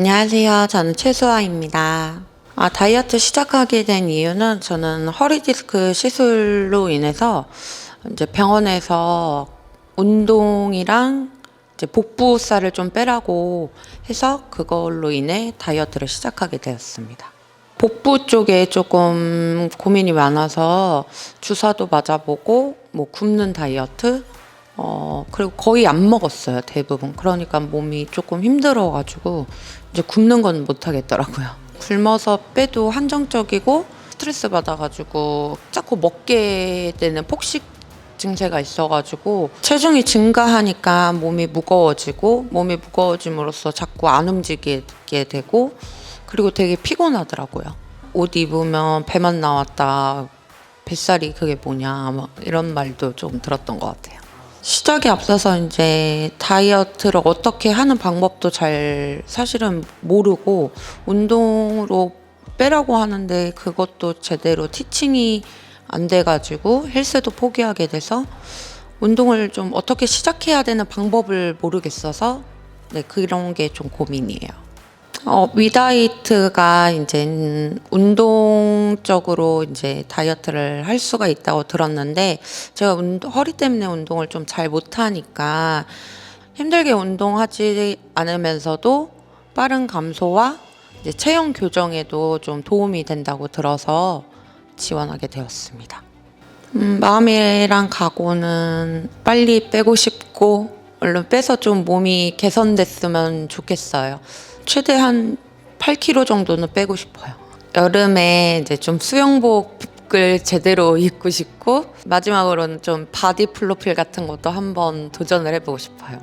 안녕하세요. 저는 최수아입니다. 아, 다이어트 시작하게 된 이유는 저는 허리 디스크 시술로 인해서 이제 병원에서 운동이랑 이제 복부 살을 좀 빼라고 해서 그걸로 인해 다이어트를 시작하게 되었습니다. 복부 쪽에 조금 고민이 많아서 주사도 맞아보고 뭐 굶는 다이어트 어 그리고 거의 안 먹었어요 대부분 그러니까 몸이 조금 힘들어가지고 이제 굶는 건 못 하겠더라고요 굶어서 빼도 한정적이고 스트레스 받아가지고 자꾸 먹게 되는 폭식 증세가 있어가지고 체중이 증가하니까 몸이 무거워지고 몸이 무거워짐으로써 자꾸 안 움직이게 되고 그리고 되게 피곤하더라고요. 옷 입으면 배만 나왔다. 뱃살이 그게 뭐냐. 막 이런 말도 좀 들었던 것 같아요. 시작에 앞서서 이제 다이어트를 어떻게 하는 방법도 잘 사실은 모르고 운동으로 빼라고 하는데 그것도 제대로 티칭이 안 돼가지고 헬스도 포기하게 돼서 운동을 좀 어떻게 시작해야 되는 방법을 모르겠어서 네 그런 게 좀 고민이에요. 어, 위다이트가 이제 운동적으로 이제 다이어트를 할 수가 있다고 들었는데 제가 운- 허리 때문에 운동을 좀 잘 못하니까 힘들게 운동하지 않으면서도 빠른 감소와 이제 체형 교정에도 좀 도움이 된다고 들어서 지원하게 되었습니다. 음, 마음이랑 각오는 빨리 빼고 싶고 얼른 빼서 좀 몸이 개선됐으면 좋겠어요. 최대한 8kg 정도는 빼고 싶어요. 여름에 이제 좀 수영복을 제대로 입고 싶고 마지막으로는 좀 바디 플로필 같은 것도 한번 도전을 해보고 싶어요.